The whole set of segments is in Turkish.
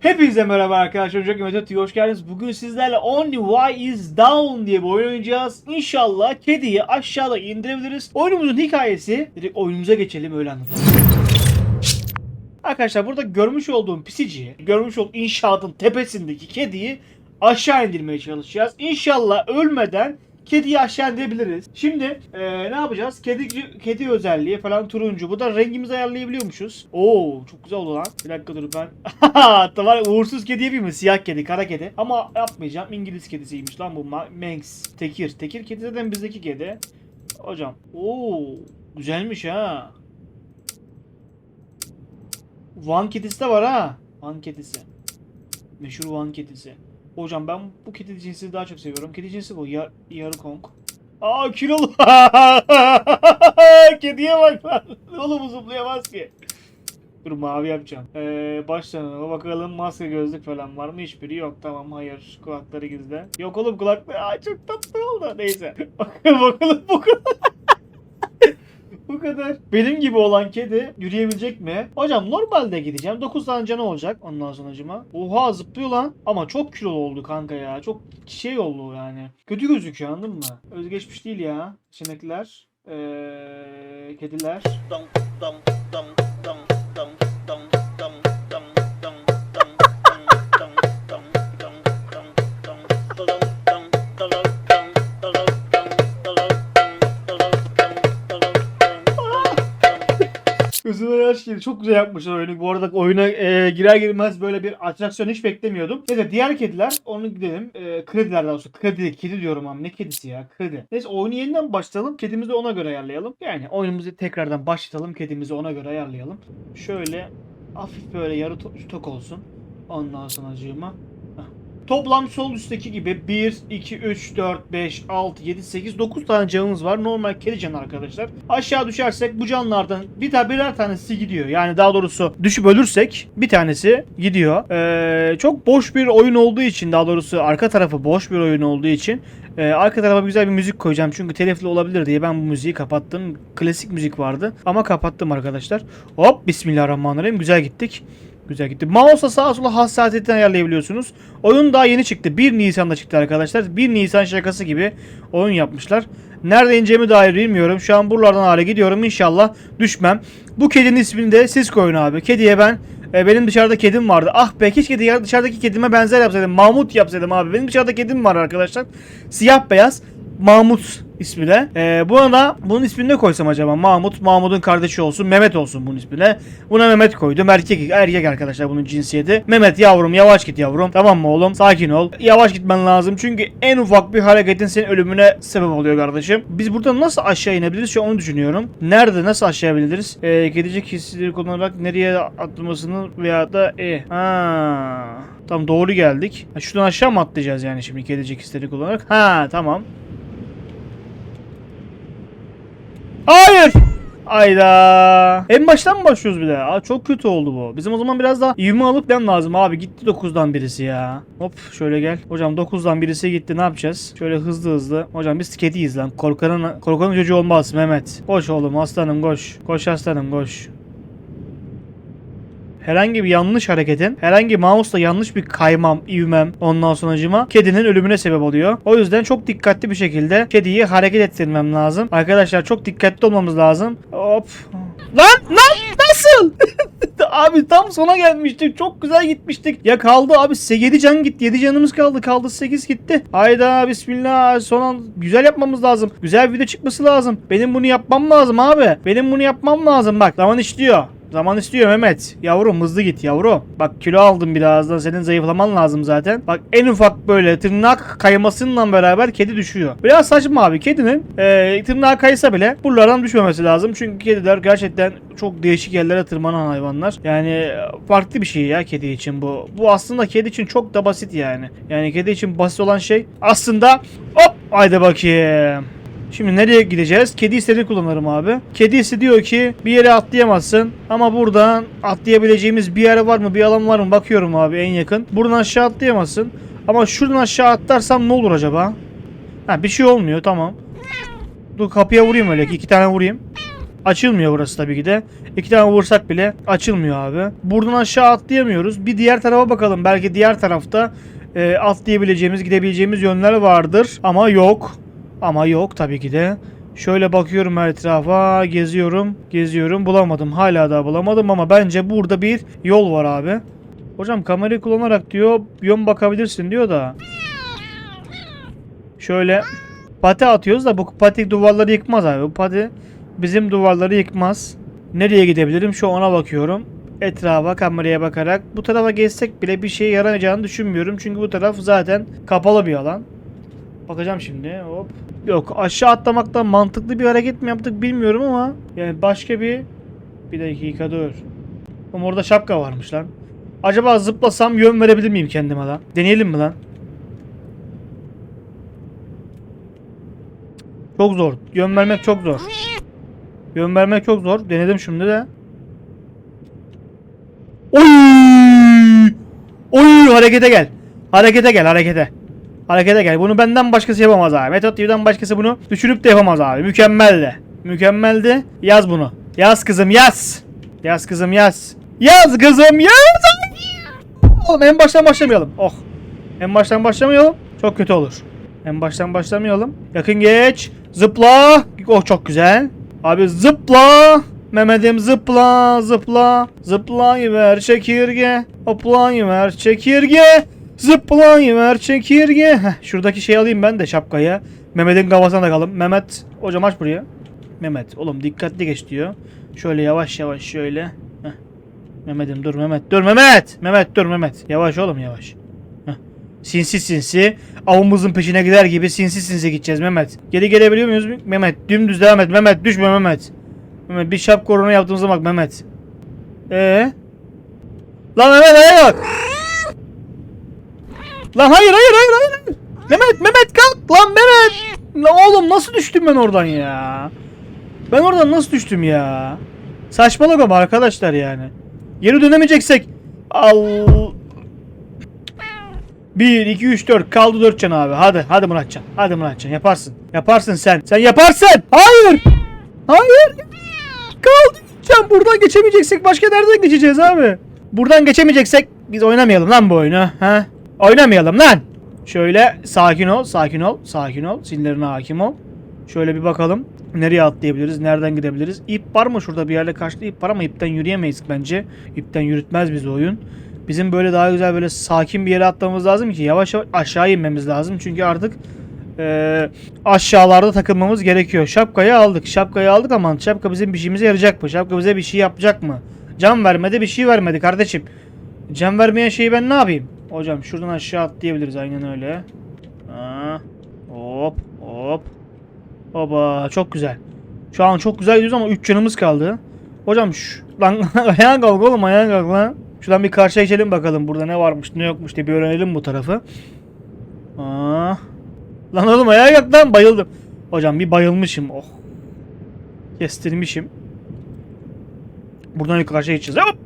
Hepinize merhaba arkadaşlar. Çok Mehmet hoş geldiniz. Bugün sizlerle Only Why Is Down diye bir oyun oynayacağız. İnşallah kediyi aşağıda indirebiliriz. Oyunumuzun hikayesi, direkt oyunumuza geçelim öyle anlatalım. Arkadaşlar burada görmüş olduğum pisiciyi, görmüş olduğum inşaatın tepesindeki kediyi aşağı indirmeye çalışacağız. İnşallah ölmeden kediyi aşağı indirebiliriz. Şimdi eee, ne yapacağız? Kedi kedi özelliği falan turuncu. Bu da rengimizi ayarlayabiliyormuşuz. Oo çok güzel oldu lan. Bir dakika dur ben. tamam uğursuz kedi yapayım mı? Siyah kedi, kara kedi. Ama yapmayacağım. İngiliz kedisiymiş lan bu. Ma- Manx. Tekir. Tekir kedi zaten bizdeki kedi. Hocam. Oo güzelmiş ha. Van kedisi de var ha. Van kedisi. Meşhur Van kedisi. Hocam ben bu kedi cinsini daha çok seviyorum. Kedi cinsi bu. Yar, yarı kong. Aa kilolu. Kediye bak lan. Oğlum zıplayamaz ki. Dur mavi yapacağım. Ee, başlarına bakalım maske gözlük falan var mı? Hiçbiri yok. Tamam hayır. Kulakları gizli. Yok oğlum kulakları. Aa çok tatlı oldu. Neyse. bakalım bakalım bu kadar. Bu kadar. Benim gibi olan kedi yürüyebilecek mi? Hocam normalde gideceğim. 9 tane canı olacak ondan sonracıma. Oha zıplıyor lan. Ama çok kilolu oldu kanka ya. Çok şey oldu yani. Kötü gözüküyor anladın mı? Özgeçmiş değil ya. Sinekler. Ee, kediler. dum dum dum dum dum dum Gözüme yaş geldi. Çok güzel yapmışlar oyunu. Bu arada oyuna e, girer girmez böyle bir atraksiyon hiç beklemiyordum. Neyse diğer kediler onu gidelim. E, krediler daha doğrusu. Kredi, kedi diyorum ama ne kedisi ya? Kredi. Neyse oyunu yeniden başlayalım. Kedimizi ona göre ayarlayalım. Yani oyunumuzu tekrardan başlatalım. Kedimizi ona göre ayarlayalım. Şöyle hafif böyle yarı to- tok olsun. Ondan sonra acığıma. Toplam sol üstteki gibi 1, 2, 3, 4, 5, 6, 7, 8, 9 tane canımız var. Normal kedi canı arkadaşlar. Aşağı düşersek bu canlardan bir tane birer tanesi gidiyor. Yani daha doğrusu düşüp ölürsek bir tanesi gidiyor. Ee, çok boş bir oyun olduğu için daha doğrusu arka tarafı boş bir oyun olduğu için ee, arka tarafa güzel bir müzik koyacağım çünkü telifli olabilir diye ben bu müziği kapattım. Klasik müzik vardı ama kapattım arkadaşlar. Hop bismillahirrahmanirrahim güzel gittik. Güzel gitti. Mouse'la sağa sola hassasiyetini ayarlayabiliyorsunuz. Oyun daha yeni çıktı. 1 Nisan'da çıktı arkadaşlar. 1 Nisan şakası gibi oyun yapmışlar. Nerede ineceğimi dair bilmiyorum. Şu an buralardan hale gidiyorum. İnşallah düşmem. Bu kedinin ismini de siz koyun abi. Kediye ben e, benim dışarıda kedim vardı. Ah be keşke dışarıdaki kedime benzer yapsaydım. Mahmut yapsaydım abi. Benim dışarıda kedim var arkadaşlar. Siyah beyaz. Mahmut ismiyle. Ee, buna da bunun ismini ne koysam acaba? Mahmut, Mahmut'un kardeşi olsun. Mehmet olsun bunun ismine. Buna Mehmet koydum. Erkek, erkek arkadaşlar bunun cinsiyeti. Mehmet yavrum yavaş git yavrum. Tamam mı oğlum? Sakin ol. Yavaş gitmen lazım. Çünkü en ufak bir hareketin senin ölümüne sebep oluyor kardeşim. Biz burada nasıl aşağı inebiliriz? Şu onu düşünüyorum. Nerede nasıl aşağı inebiliriz? Ee, kedicik hisleri kullanarak nereye atlamasını veya da e. Ha. Tamam doğru geldik. Şuradan aşağı mı atlayacağız yani şimdi kedicik hisleri kullanarak? Ha tamam. Hayır. Ayda. En baştan mı başlıyoruz bir de? Aa, çok kötü oldu bu. Bizim o zaman biraz daha ivme alıp dem lazım abi. Gitti 9'dan birisi ya. Hop şöyle gel. Hocam 9'dan birisi gitti. Ne yapacağız? Şöyle hızlı hızlı. Hocam biz kediyiz lan. Korkanın, korkanın çocuğu olmaz Mehmet. Koş oğlum aslanım koş. Koş aslanım koş herhangi bir yanlış hareketin, herhangi mouse'la yanlış bir kaymam, ivmem ondan sonracıma kedinin ölümüne sebep oluyor. O yüzden çok dikkatli bir şekilde kediyi hareket ettirmem lazım. Arkadaşlar çok dikkatli olmamız lazım. Hop. Lan lan nasıl? abi tam sona gelmiştik. Çok güzel gitmiştik. Ya kaldı abi 7 can gitti. 7 canımız kaldı. Kaldı 8 gitti. Hayda bismillah. Son an güzel yapmamız lazım. Güzel bir video çıkması lazım. Benim bunu yapmam lazım abi. Benim bunu yapmam lazım. Bak zaman işliyor. Zaman istiyor Mehmet. Yavrum hızlı git yavrum. Bak kilo aldım birazdan. Senin zayıflaman lazım zaten. Bak en ufak böyle tırnak kaymasıyla beraber kedi düşüyor. Biraz saçma abi. Kedinin e, tırnağı kaysa bile buralardan düşmemesi lazım. Çünkü kediler gerçekten çok değişik yerlere tırmanan hayvanlar. Yani farklı bir şey ya kedi için bu. Bu aslında kedi için çok da basit yani. Yani kedi için basit olan şey aslında hop haydi bakayım. Şimdi nereye gideceğiz? Kedi istediğini kullanırım abi. Kedisi diyor ki bir yere atlayamazsın. Ama buradan atlayabileceğimiz bir yer var mı? Bir alan var mı? Bakıyorum abi en yakın. Buradan aşağı atlayamazsın. Ama şuradan aşağı atlarsam ne olur acaba? Ha bir şey olmuyor tamam. Dur kapıya vurayım öyle. iki tane vurayım. Açılmıyor burası tabii ki de. İki tane vursak bile açılmıyor abi. Buradan aşağı atlayamıyoruz. Bir diğer tarafa bakalım. Belki diğer tarafta e, atlayabileceğimiz, gidebileceğimiz yönler vardır. Ama yok. Ama yok tabii ki de. Şöyle bakıyorum etrafa, geziyorum, geziyorum. Bulamadım. Hala daha bulamadım ama bence burada bir yol var abi. Hocam kamerayı kullanarak diyor yön bakabilirsin diyor da. Şöyle pati atıyoruz da bu pati duvarları yıkmaz abi. Bu pati bizim duvarları yıkmaz. Nereye gidebilirim? Şu ona bakıyorum. Etrafa kameraya bakarak bu tarafa geçsek bile bir şeye yaramayacağını düşünmüyorum. Çünkü bu taraf zaten kapalı bir alan. Bakacağım şimdi. Hop. Yok aşağı atlamaktan mantıklı bir hareket mi yaptık bilmiyorum ama yani başka bir bir dakika dur. Ama orada şapka varmış lan. Acaba zıplasam yön verebilir miyim kendime lan? Deneyelim mi lan? Çok zor. Yön vermek çok zor. Yön vermek çok zor. Denedim şimdi de. Oy! Oy harekete gel. Harekete gel harekete. Harekete gel. Bunu benden başkası yapamaz abi. Metot TV'den başkası bunu düşünüp de yapamaz abi. Mükemmeldi. Mükemmeldi. Yaz bunu. Yaz kızım yaz. Yaz kızım yaz. Yaz kızım yaz. Oğlum en baştan başlamayalım. Oh. En baştan başlamayalım. Çok kötü olur. En baştan başlamayalım. Yakın geç. Zıpla. Oh çok güzel. Abi zıpla. Mehmet'im zıpla zıpla. Zıplayıver çekirge. Hoplayıver çekirge. Zıplayıver çekirge. Heh, şuradaki şeyi alayım ben de şapkayı. Mehmet'in kafasına takalım. Mehmet hocam aç buraya. Mehmet oğlum dikkatli geç diyor. Şöyle yavaş yavaş şöyle. Mehmet'im dur Mehmet dur Mehmet. Mehmet dur Mehmet. Yavaş oğlum yavaş. Heh. Sinsi sinsi avımızın peşine gider gibi sinsi sinsi gideceğiz Mehmet. Geri gelebiliyor muyuz? Mehmet dümdüz devam et Mehmet düşme Mehmet. Mehmet bir şap korona yaptığımıza bak Mehmet. Ee? Lan Mehmet ayağa bak. Lan hayır hayır hayır hayır. Mehmet Mehmet kalk lan Mehmet. Lan oğlum nasıl düştüm ben oradan ya? Ben oradan nasıl düştüm ya? Saçmalama arkadaşlar yani. Geri dönemeyeceksek al 1 2 3 4 kaldı 4 can abi. Hadi hadi Muratcan. Hadi Muratcan yaparsın. Yaparsın sen. Sen yaparsın. Hayır. Hayır. Kaldı can. Buradan geçemeyeceksek başka nereden geçeceğiz abi? Buradan geçemeyeceksek biz oynamayalım lan bu oyunu. Ha? Oynamayalım lan. Şöyle sakin ol, sakin ol, sakin ol. Sinirlerine hakim ol. Şöyle bir bakalım. Nereye atlayabiliriz? Nereden gidebiliriz? İp var mı şurada bir yerde karşıda ip var ama ipten yürüyemeyiz bence. İpten yürütmez bizi oyun. Bizim böyle daha güzel böyle sakin bir yere atlamamız lazım ki yavaş yavaş aşağı inmemiz lazım. Çünkü artık eee, aşağılarda takılmamız gerekiyor. Şapkayı aldık. Şapkayı aldık ama şapka bizim bir şeyimize yarayacak mı? Şapka bize bir şey yapacak mı? Can vermedi bir şey vermedi kardeşim. Can vermeyen şeyi ben ne yapayım? Hocam şuradan aşağı atlayabiliriz aynen öyle. Ha. Hop hop. Baba çok güzel. Şu an çok güzel gidiyoruz ama 3 canımız kaldı. Hocam şu lan ayağa kalk oğlum ayağa kalk lan. Şuradan bir karşıya geçelim bakalım burada ne varmış ne yokmuş diye bir öğrenelim bu tarafı. Aa. Lan oğlum ayağa kalk lan bayıldım. Hocam bir bayılmışım oh. Kestirmişim. Buradan bir karşıya geçeceğiz. Hop.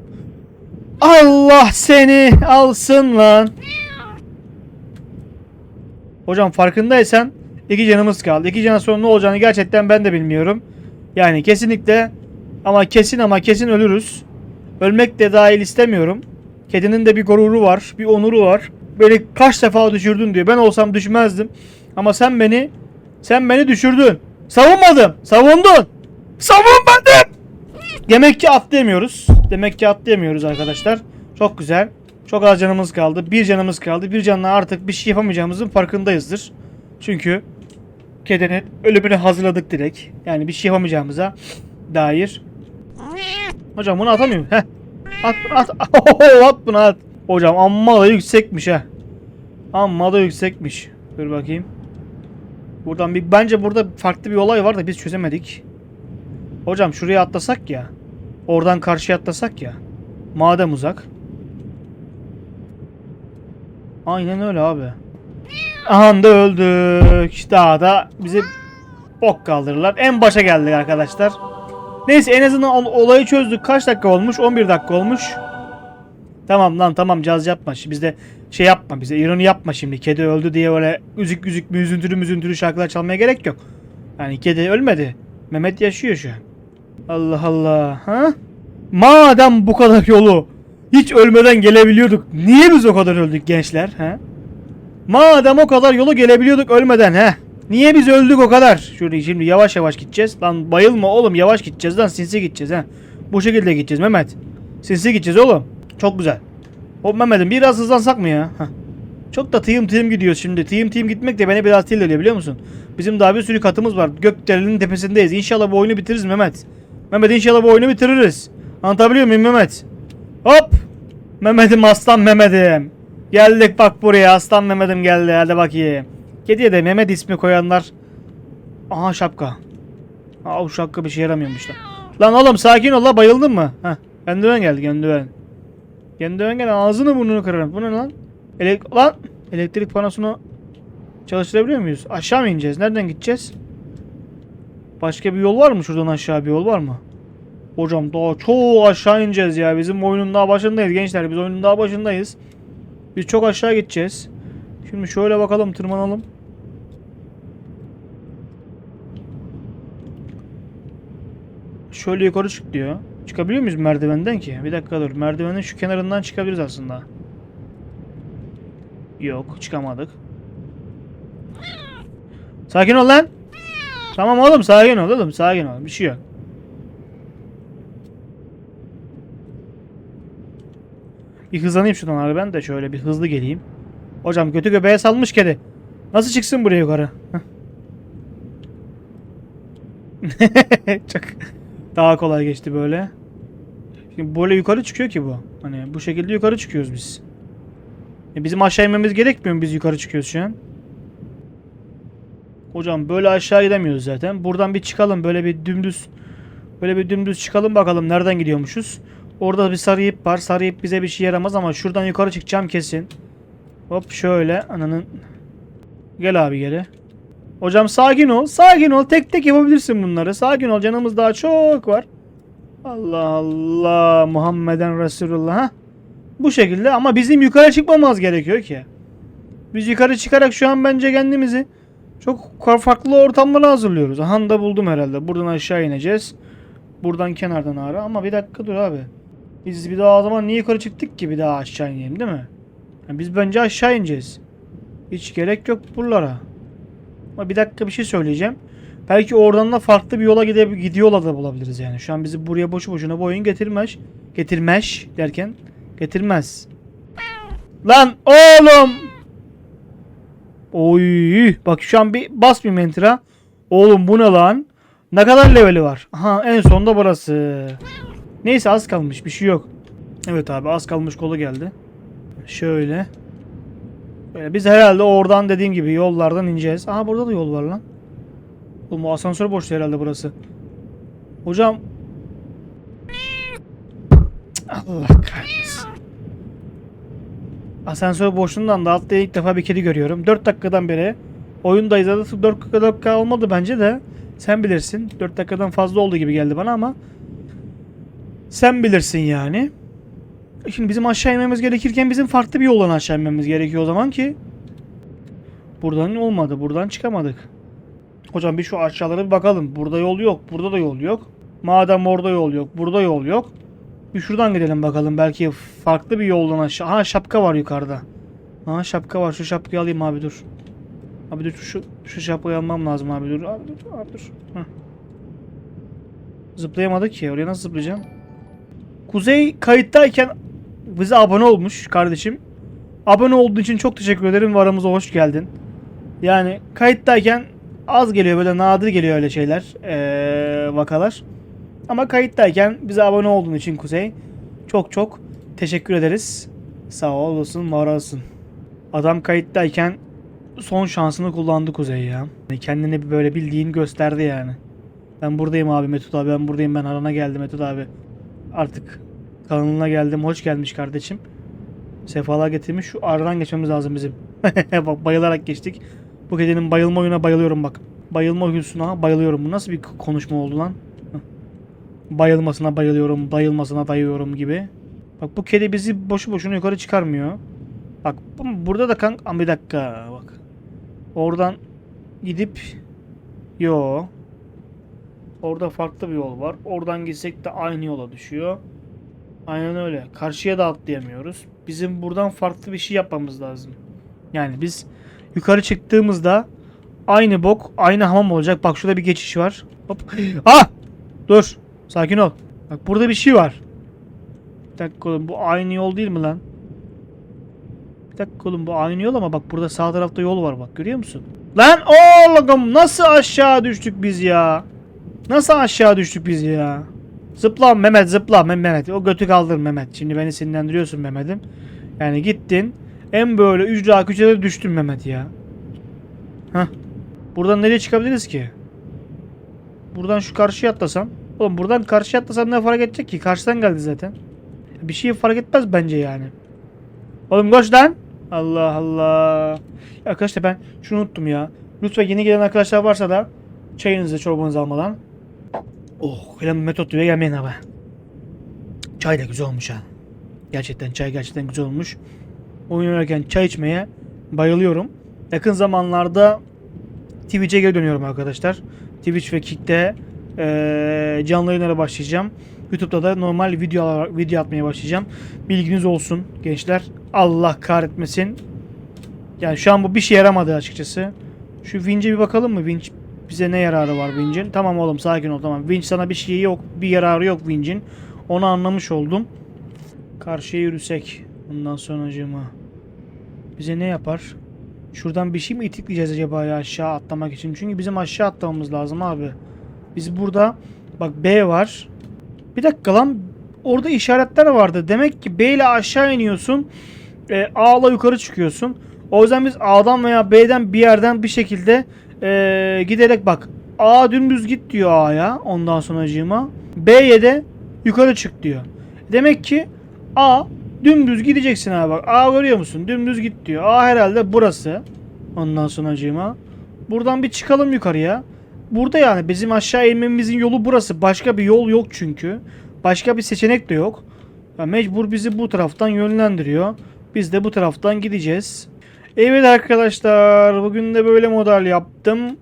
Allah seni alsın lan. Hocam farkındaysan iki canımız kaldı. İki canın sonra ne olacağını gerçekten ben de bilmiyorum. Yani kesinlikle ama kesin ama kesin ölürüz. Ölmek de dahil istemiyorum. Kedinin de bir gururu var, bir onuru var. Beni kaç defa düşürdün diyor. Ben olsam düşmezdim. Ama sen beni sen beni düşürdün. Savunmadım. Savundun. Savunmadım. Demek ki atlayamıyoruz. Demek ki atlayamıyoruz arkadaşlar. Çok güzel. Çok az canımız kaldı. Bir canımız kaldı. Bir canla artık bir şey yapamayacağımızın farkındayızdır. Çünkü kedinin ölümünü hazırladık direkt. Yani bir şey yapamayacağımıza dair. Hocam bunu atamıyorum. Heh. At bunu at. at bunu at. Hocam amma da yüksekmiş ha. Amma da yüksekmiş. Dur bakayım. Buradan bir bence burada farklı bir olay var da biz çözemedik. Hocam şuraya atlasak ya. Oradan karşıya atlasak ya. Madem uzak. Aynen öyle abi. Aha da öldük. Daha da bize bok kaldırırlar. En başa geldik arkadaşlar. Neyse en azından ol- olayı çözdük. Kaç dakika olmuş? 11 dakika olmuş. Tamam lan tamam caz yapma. Şimdi bizde şey yapma bize ironi yapma şimdi. Kedi öldü diye öyle üzük üzük müzüntülü müzüntülü şarkılar çalmaya gerek yok. Yani kedi ölmedi. Mehmet yaşıyor şu an. Allah Allah. Ha? Madem bu kadar yolu hiç ölmeden gelebiliyorduk. Niye biz o kadar öldük gençler? Ha? Madem o kadar yolu gelebiliyorduk ölmeden ha? Niye biz öldük o kadar? Şurada şimdi yavaş yavaş gideceğiz. Lan bayılma oğlum yavaş gideceğiz lan sinsi gideceğiz ha. Bu şekilde gideceğiz Mehmet. Sinsi gideceğiz oğlum. Çok güzel. Hop Mehmet'im biraz hızlansak mı ya? Hah. Çok da tıyım tıyım gidiyoruz şimdi. Tıyım tıyım gitmek de beni biraz ediyor biliyor musun? Bizim daha bir sürü katımız var. Gökdelenin tepesindeyiz. İnşallah bu oyunu bitiririz Mehmet. Mehmet inşallah bu oyunu bitiririz. Anlatabiliyor muyum Mehmet? Hop! Mehmet'im aslan Mehmet'im. Geldik bak buraya aslan Mehmet'im geldi. Hadi bakayım. Kediye de Mehmet ismi koyanlar. Aha şapka. Aa şapka bir şey yaramıyormuş lan. Lan oğlum sakin ol la bayıldın mı? Heh. Kendiven geldi kendiven. Kendiven gel ağzını burnunu kırarım. Bu ne lan? Elek lan elektrik panosunu çalıştırabiliyor muyuz? Aşağı mı ineceğiz? Nereden gideceğiz? Başka bir yol var mı? Şuradan aşağı bir yol var mı? Hocam daha çok aşağı ineceğiz ya. Bizim oyunun daha başındayız gençler. Biz oyunun daha başındayız. Biz çok aşağı gideceğiz. Şimdi şöyle bakalım tırmanalım. Şöyle yukarı çık diyor. Çıkabiliyor muyuz merdivenden ki? Bir dakika dur. Merdivenin şu kenarından çıkabiliriz aslında. Yok çıkamadık. Sakin ol lan. Tamam oğlum sakin ol oğlum sakin ol. Bir şey yok. Bir hızlanayım şuradan abi ben de şöyle bir hızlı geleyim. Hocam götü göbeğe salmış kedi. Nasıl çıksın buraya yukarı? Çok daha kolay geçti böyle. Şimdi böyle yukarı çıkıyor ki bu. Hani bu şekilde yukarı çıkıyoruz biz. E bizim aşağı inmemiz gerekmiyor mu biz yukarı çıkıyoruz şu an? Hocam böyle aşağı gidemiyoruz zaten. Buradan bir çıkalım böyle bir dümdüz böyle bir dümdüz çıkalım bakalım nereden gidiyormuşuz. Orada bir sarı ip var. Sarı ip bize bir şey yaramaz ama şuradan yukarı çıkacağım kesin. Hop şöyle ananın. Gel abi geri. Hocam sakin ol. Sakin ol. Tek tek yapabilirsin bunları. Sakin ol. Canımız daha çok var. Allah Allah. Muhammeden Resulullah. Ha? Bu şekilde ama bizim yukarı çıkmamamız gerekiyor ki. Biz yukarı çıkarak şu an bence kendimizi çok farklı ortamlara hazırlıyoruz. Aha da buldum herhalde. Buradan aşağı ineceğiz. Buradan kenardan ara. Ama bir dakika dur abi. Biz bir daha o zaman niye yukarı çıktık ki bir daha aşağı inelim değil mi? Yani biz bence aşağı ineceğiz. Hiç gerek yok buralara. Ama bir dakika bir şey söyleyeceğim. Belki oradan da farklı bir yola gide gidiyor da bulabiliriz yani. Şu an bizi buraya boşu boşuna bu oyun getirmez. Getirmez derken getirmez. Lan oğlum. Oy bak şu an bir bas bir mentra. Oğlum bu ne lan? Ne kadar leveli var? Aha en sonda burası. Neyse az kalmış bir şey yok. Evet abi az kalmış kolu geldi. Şöyle. Böyle biz herhalde oradan dediğim gibi yollardan ineceğiz. Aha burada da yol var lan. Oğlum bu asansör boştu herhalde burası. Hocam. Allah kahretsin. Asansör boşluğundan da altta ilk defa bir kedi görüyorum. 4 dakikadan beri oyundayız. Zaten 4 dakika olmadı bence de. Sen bilirsin. 4 dakikadan fazla oldu gibi geldi bana ama sen bilirsin yani. Şimdi bizim aşağı inmemiz gerekirken bizim farklı bir yoldan aşağı inmemiz gerekiyor o zaman ki. Buradan olmadı. Buradan çıkamadık. Hocam bir şu aşağılara bir bakalım. Burada yol yok. Burada da yol yok. Madem orada yol yok. Burada yol yok. Bir şuradan gidelim bakalım. Belki farklı bir yoldan aşağı. Aha şapka var yukarıda. Aha şapka var. Şu şapkayı alayım abi dur. Abi dur şu, şu şapkayı almam lazım abi dur. Abi dur. Abi dur. Heh. Zıplayamadık ki. Oraya nasıl zıplayacağım? Kuzey kayıttayken bize abone olmuş kardeşim. Abone olduğu için çok teşekkür ederim ve aramıza hoş geldin. Yani kayıttayken az geliyor böyle nadir geliyor öyle şeyler ee, vakalar. Ama kayıttayken bize abone olduğun için Kuzey çok çok teşekkür ederiz. Sağ olasın var olsun. Adam kayıttayken son şansını kullandı Kuzey ya. Kendini böyle bildiğin gösterdi yani. Ben buradayım abi Metut abi ben buradayım ben arana geldim Metut abi. Artık kanalına geldim hoş gelmiş kardeşim. Sefalar getirmiş şu aradan geçmemiz lazım bizim. bak bayılarak geçtik. Bu kedinin bayılma oyuna bayılıyorum bak. Bayılma huyusuna bayılıyorum. Bu nasıl bir konuşma oldu lan? Bayılmasına bayılıyorum, bayılmasına dayıyorum gibi. Bak bu kedi bizi boşu boşuna yukarı çıkarmıyor. Bak bu- burada da kank... Aa, bir dakika bak. Oradan gidip... Yo. Orada farklı bir yol var. Oradan gitsek de aynı yola düşüyor. Aynen öyle. Karşıya da atlayamıyoruz. Bizim buradan farklı bir şey yapmamız lazım. Yani biz yukarı çıktığımızda aynı bok, aynı hamam olacak. Bak şurada bir geçiş var. Hop. Ah! Dur. Sakin ol. Bak burada bir şey var. Bir dakika oğlum bu aynı yol değil mi lan? Bir dakika oğlum bu aynı yol ama bak burada sağ tarafta yol var bak görüyor musun? Lan oğlum nasıl aşağı düştük biz ya? Nasıl aşağı düştük biz ya? Zıpla Mehmet zıpla Mehmet. O götü kaldır Mehmet. Şimdi beni sinirlendiriyorsun Mehmet'im. Yani gittin. En böyle ücra küçede düştün Mehmet ya. Hah. Buradan nereye çıkabiliriz ki? Buradan şu karşıya atlasam. Oğlum buradan karşıya atlasam ne fark edecek ki? Karşıdan geldi zaten. Bir şey fark etmez bence yani. Oğlum koş lan. Allah Allah. Ya Arkadaşlar ben şunu unuttum ya. Lütfen yeni gelen arkadaşlar varsa da çayınızı çorbanızı almadan. Oh Kılam metot diye gelmeyin abi. Çay da güzel olmuş ha. Gerçekten çay gerçekten güzel olmuş. Oyun oynarken çay içmeye bayılıyorum. Yakın zamanlarda Twitch'e geri dönüyorum arkadaşlar. Twitch ve Kick'te eee canlı yayınlara başlayacağım. YouTube'da da normal video video atmaya başlayacağım. Bilginiz olsun gençler. Allah kahretmesin. Yani şu an bu bir şey yaramadı açıkçası. Şu Winch'e bir bakalım mı? Winch bize ne yararı var Winch'in? Tamam oğlum sakin ol tamam. Winch sana bir şeyi yok. Bir yararı yok Winch'in. Onu anlamış oldum. Karşıya yürüsek. Bundan sonracığıma. Bize ne yapar? Şuradan bir şey mi itikleyeceğiz acaba ya aşağı atlamak için? Çünkü bizim aşağı atlamamız lazım abi. Biz burada bak B var. Bir dakika lan orada işaretler vardı. Demek ki B ile aşağı iniyorsun. E, A ile yukarı çıkıyorsun. O yüzden biz A'dan veya B'den bir yerden bir şekilde e, giderek bak. A dümdüz git diyor A'ya ondan sonracığıma. B'ye de yukarı çık diyor. Demek ki A dümdüz gideceksin abi bak. A görüyor musun? Dümdüz git diyor. A herhalde burası. Ondan sonracığıma. Buradan bir çıkalım yukarıya. Burada yani bizim aşağı inmemizin yolu burası. Başka bir yol yok çünkü. Başka bir seçenek de yok. Ya mecbur bizi bu taraftan yönlendiriyor. Biz de bu taraftan gideceğiz. Evet arkadaşlar bugün de böyle model yaptım.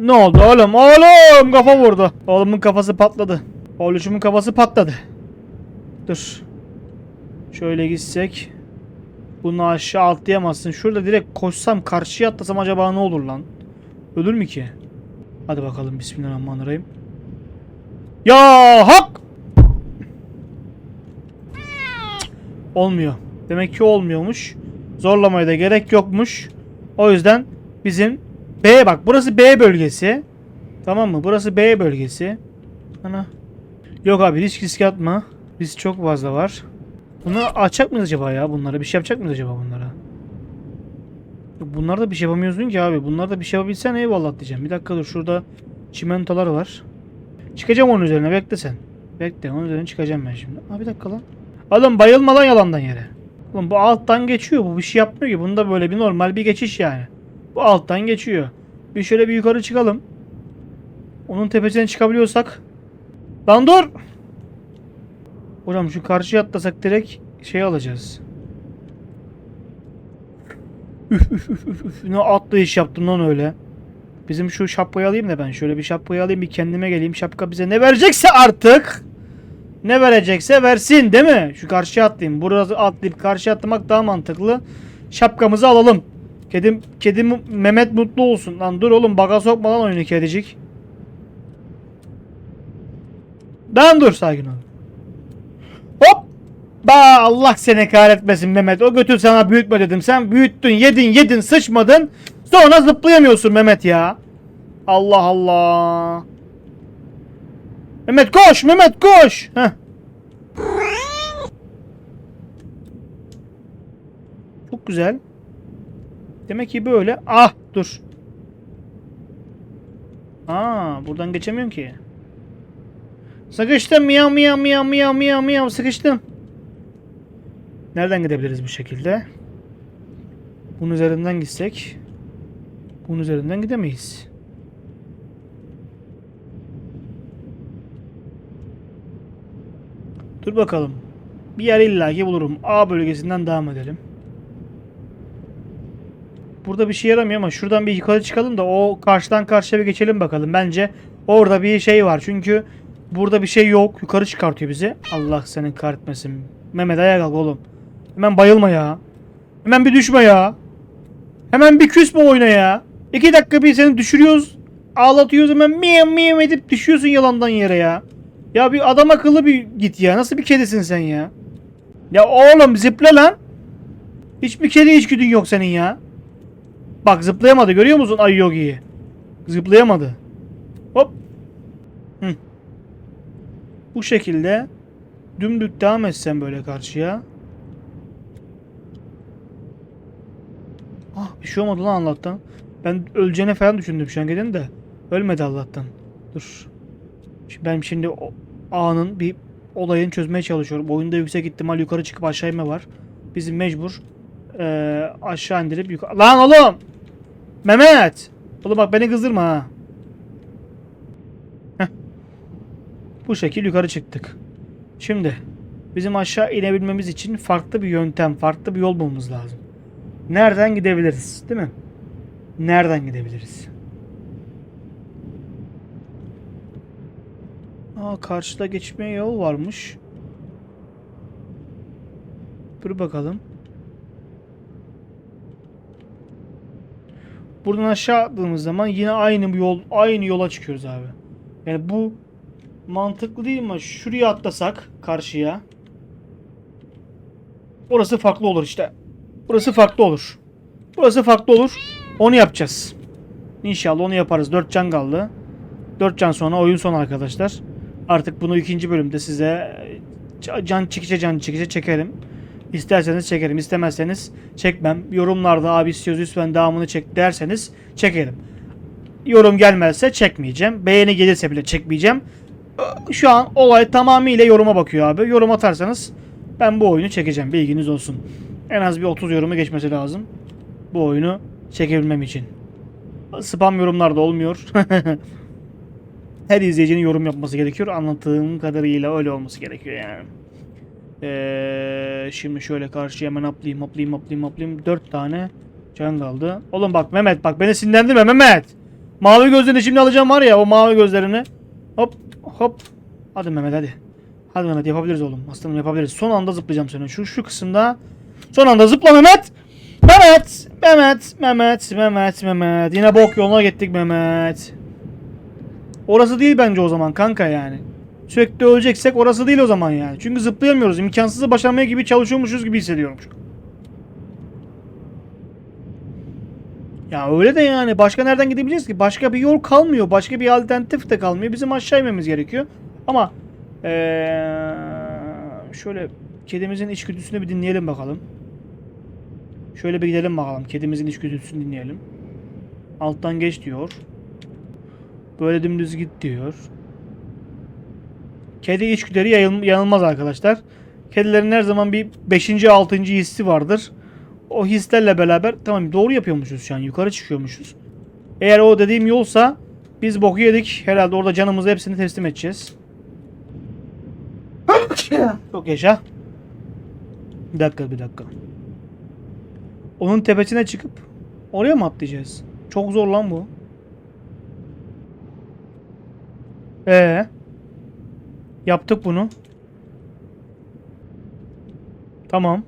Ne oldu oğlum? Oğlum kafa vurdu. Oğlumun kafası patladı. Oğluşumun kafası patladı. Dur. Şöyle gitsek. Bunu aşağı atlayamazsın. Şurada direkt koşsam karşıya atlasam acaba ne olur lan? Ölür mü ki? Hadi bakalım bismillahirrahmanirrahim. Ya hak! Olmuyor. Demek ki olmuyormuş. Zorlamaya da gerek yokmuş. O yüzden bizim B bak burası B bölgesi. Tamam mı? Burası B bölgesi. Ana. Yok abi risk risk atma. Risk çok fazla var. Bunu açacak mıyız acaba ya bunlara? Bir şey yapacak mıyız acaba bunlara? Bunlar da bir şey yapamıyorsun ki abi. Bunlar da bir şey yapabilsen eyvallah diyeceğim. Bir dakika dur şurada çimentolar var. Çıkacağım onun üzerine bekle sen. Bekle onun üzerine çıkacağım ben şimdi. Aa bir dakika lan. Oğlum bayılma lan yalandan yere. Oğlum bu alttan geçiyor. Bu bir şey yapmıyor ki. Bunda böyle bir normal bir geçiş yani. Bu alttan geçiyor. Bir şöyle bir yukarı çıkalım. Onun tepesine çıkabiliyorsak. Lan dur. Hocam şu karşıya atlasak direkt şey alacağız. Üf, üf, üf, üf. Ne atlayış yaptım lan öyle. Bizim şu şapkayı alayım da ben. Şöyle bir şapkayı alayım bir kendime geleyim. Şapka bize ne verecekse artık. Ne verecekse versin değil mi? Şu karşıya atlayayım. Burası atlayıp karşıya atlamak daha mantıklı. Şapkamızı alalım. Kedim, kedim Mehmet mutlu olsun. Lan dur oğlum baga sokma lan oyunu kedicik. Lan dur sakin ol. Hop. Ba Allah seni kahretmesin Mehmet. O götür sana büyütme dedim. Sen büyüttün, yedin, yedin, sıçmadın. Sonra zıplayamıyorsun Mehmet ya. Allah Allah. Mehmet koş, Mehmet koş. Heh. Çok güzel. Demek ki böyle. Ah dur. Aa buradan geçemiyorum ki. Sıkıştım miyav miyav miyav miyav miyav miyav sıkıştım. Nereden gidebiliriz bu şekilde? Bunun üzerinden gitsek. Bunun üzerinden gidemeyiz. Dur bakalım. Bir yer illaki bulurum. A bölgesinden devam edelim. Burada bir şey yaramıyor ama şuradan bir yukarı çıkalım da o karşıdan karşıya bir geçelim bakalım. Bence Orada bir şey var çünkü burada bir şey yok. Yukarı çıkartıyor bizi. Allah senin kahretmesin. Mehmet ayağa kalk oğlum. Hemen bayılma ya. Hemen bir düşme ya. Hemen bir küsme oyna ya. İki dakika bir seni düşürüyoruz. Ağlatıyoruz hemen miyav miyav edip düşüyorsun yalandan yere ya. Ya bir adam akıllı bir git ya. Nasıl bir kedisin sen ya? Ya oğlum zıpla lan. Hiçbir kedi içgüdün yok senin ya. Bak zıplayamadı görüyor musun Ay Yogi'yi? Zıplayamadı. Hop. Hı. Bu şekilde dümdük devam etsen böyle karşıya. Ah bir şey olmadı lan Allah'tan. Ben öleceğine falan düşündüm şu an gelin de. Ölmedi Allah'tan. Dur. Ben şimdi o anın bir olayını çözmeye çalışıyorum. Oyunda yüksek ihtimal yukarı çıkıp aşağı inme var. Bizim mecbur eee, aşağı indirip yukarı... Lan oğlum! Mehmet! Oğlum bak beni kızdırma ha. Bu şekil yukarı çıktık. Şimdi bizim aşağı inebilmemiz için farklı bir yöntem, farklı bir yol bulmamız lazım. Nereden gidebiliriz, değil mi? Nereden gidebiliriz? Aa karşıda geçmeye yol varmış. Dur bakalım. Buradan aşağı attığımız zaman yine aynı yol, aynı yola çıkıyoruz abi. Yani bu mantıklı değil mi? Şuraya atlasak karşıya. Orası farklı olur işte. Burası farklı olur. Burası farklı olur. Onu yapacağız. İnşallah onu yaparız. 4 can kaldı. 4 can sonra oyun sonu arkadaşlar. Artık bunu ikinci bölümde size e, can çekice can çekice çekerim. İsterseniz çekerim. istemezseniz çekmem. Yorumlarda abi istiyoruz lütfen devamını çek derseniz çekerim. Yorum gelmezse çekmeyeceğim. Beğeni gelirse bile çekmeyeceğim. Şu an olay tamamıyla yoruma bakıyor abi. Yorum atarsanız ben bu oyunu çekeceğim. Bilginiz olsun. En az bir 30 yorumu geçmesi lazım. Bu oyunu çekebilmem için. Spam yorumlar da olmuyor. Her izleyicinin yorum yapması gerekiyor. Anlattığım kadarıyla öyle olması gerekiyor yani. Ee, şimdi şöyle karşıya hemen atlayayım, atlayayım, atlayayım, atlayayım. 4 tane can kaldı. Oğlum bak Mehmet bak beni sinirlendirme Mehmet. Mavi gözlerini şimdi alacağım var ya o mavi gözlerini. Hop hop. Hadi Mehmet hadi. Hadi Mehmet yapabiliriz oğlum. Aslanım yapabiliriz. Son anda zıplayacağım seni. Şu şu kısımda. Son anda zıpla Mehmet. Mehmet. Mehmet. Mehmet. Mehmet. Mehmet. Yine bok yoluna gittik Mehmet. Orası değil bence o zaman kanka yani. Sürekli öleceksek orası değil o zaman yani. Çünkü zıplayamıyoruz. İmkansızı başarmaya gibi çalışıyormuşuz gibi hissediyorum. Ya öyle de yani başka nereden gidebiliriz ki? Başka bir yol kalmıyor. Başka bir alternatif de kalmıyor. Bizim aşağı inmemiz gerekiyor. Ama eee, şöyle kedimizin içgüdüsünü bir dinleyelim bakalım. Şöyle bir gidelim bakalım. Kedimizin içgüdüsünü dinleyelim. Alttan geç diyor. Böyle dümdüz git diyor. Kedi içgüdüleri yayıl- yanılmaz arkadaşlar. Kedilerin her zaman bir 5. 6. hissi vardır. O hislerle beraber tamam doğru yapıyormuşuz şu an. Yukarı çıkıyormuşuz. Eğer o dediğim yolsa biz boku yedik. Herhalde orada canımızı hepsini teslim edeceğiz. Çok yaşa. Bir dakika bir dakika. Onun tepesine çıkıp oraya mı atlayacağız? Çok zor lan bu. Ee, yaptık bunu. Tamam.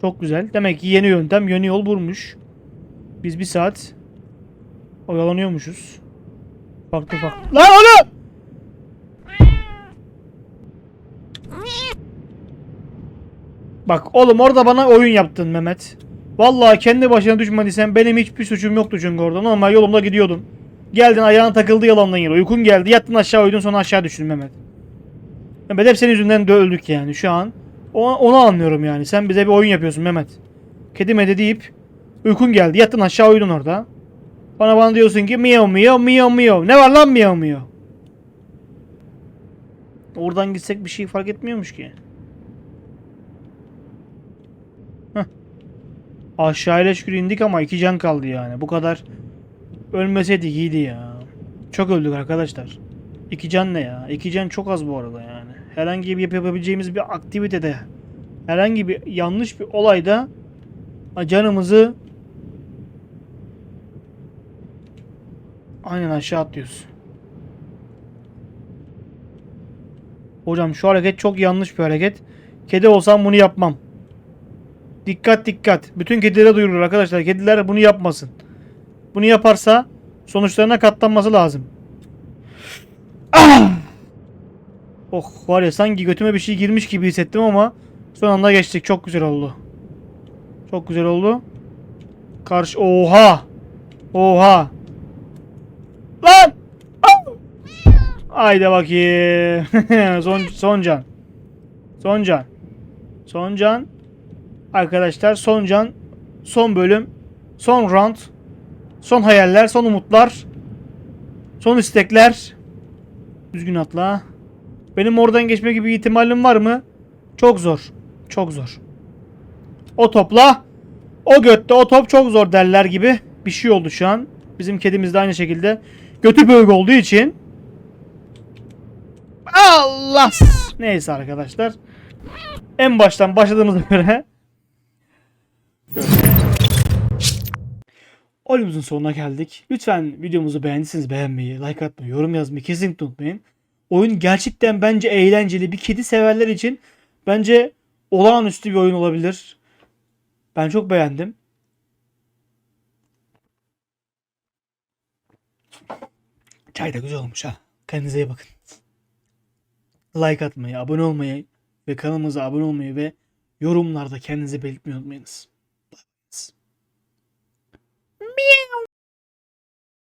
Çok güzel. Demek ki yeni yöntem, yeni yol bulmuş. Biz bir saat oyalanıyormuşuz. Farklı farklı. Lan oğlum! Bak oğlum orada bana oyun yaptın Mehmet. Vallahi kendi başına düşmediysen benim hiçbir suçum yoktu çünkü orada. Normal yolumda gidiyordum. Geldin ayağın takıldı yalandan yere. Uykun geldi. Yattın aşağı uyudun sonra aşağı düştün Mehmet. Mehmet hep senin yüzünden de öldük yani şu an. Onu anlıyorum yani. Sen bize bir oyun yapıyorsun Mehmet. Kedi mede deyip uykun geldi. Yattın aşağı uyudun orada. Bana bana diyorsun ki miyav miyav miyav miyav. Ne var lan miyav miyav? Oradan gitsek bir şey fark etmiyormuş ki. Heh. Aşağıya şükür indik ama iki can kaldı yani. Bu kadar ölmeseydik iyiydi ya. Çok öldük arkadaşlar. İki can ne ya? İki can çok az bu arada yani. Herhangi bir yapabileceğimiz bir aktivitede, herhangi bir yanlış bir olayda canımızı aynen aşağı atlıyoruz. Hocam şu hareket çok yanlış bir hareket. Kedi olsam bunu yapmam. Dikkat dikkat. Bütün kedilere duyurulur arkadaşlar. Kediler bunu yapmasın. Bunu yaparsa sonuçlarına katlanması lazım. Ah! Oh var ya sanki götüme bir şey girmiş gibi hissettim ama son anda geçtik. Çok güzel oldu. Çok güzel oldu. Karşı oha. Oha. Lan! Haydi bakayım. son son can. Son can. Son can. Arkadaşlar son can. Son bölüm. Son round. Son hayaller, son umutlar. Son istekler. Düzgün atla. Benim oradan geçme gibi ihtimalim var mı? Çok zor. Çok zor. O topla. O götte o top çok zor derler gibi bir şey oldu şu an. Bizim kedimiz de aynı şekilde götü bölge olduğu için Allah! Neyse arkadaşlar. En baştan başladığımıza göre Oyunumuzun sonuna geldik. Lütfen videomuzu beğendiyseniz beğenmeyi, like atmayı, yorum yazmayı kesinlikle unutmayın. Oyun gerçekten bence eğlenceli. Bir kedi severler için bence olağanüstü bir oyun olabilir. Ben çok beğendim. Çay da güzel olmuş ha. Kendinize iyi bakın. Like atmayı, abone olmayı ve kanalımıza abone olmayı ve yorumlarda kendinizi belirtmeyi unutmayınız. bien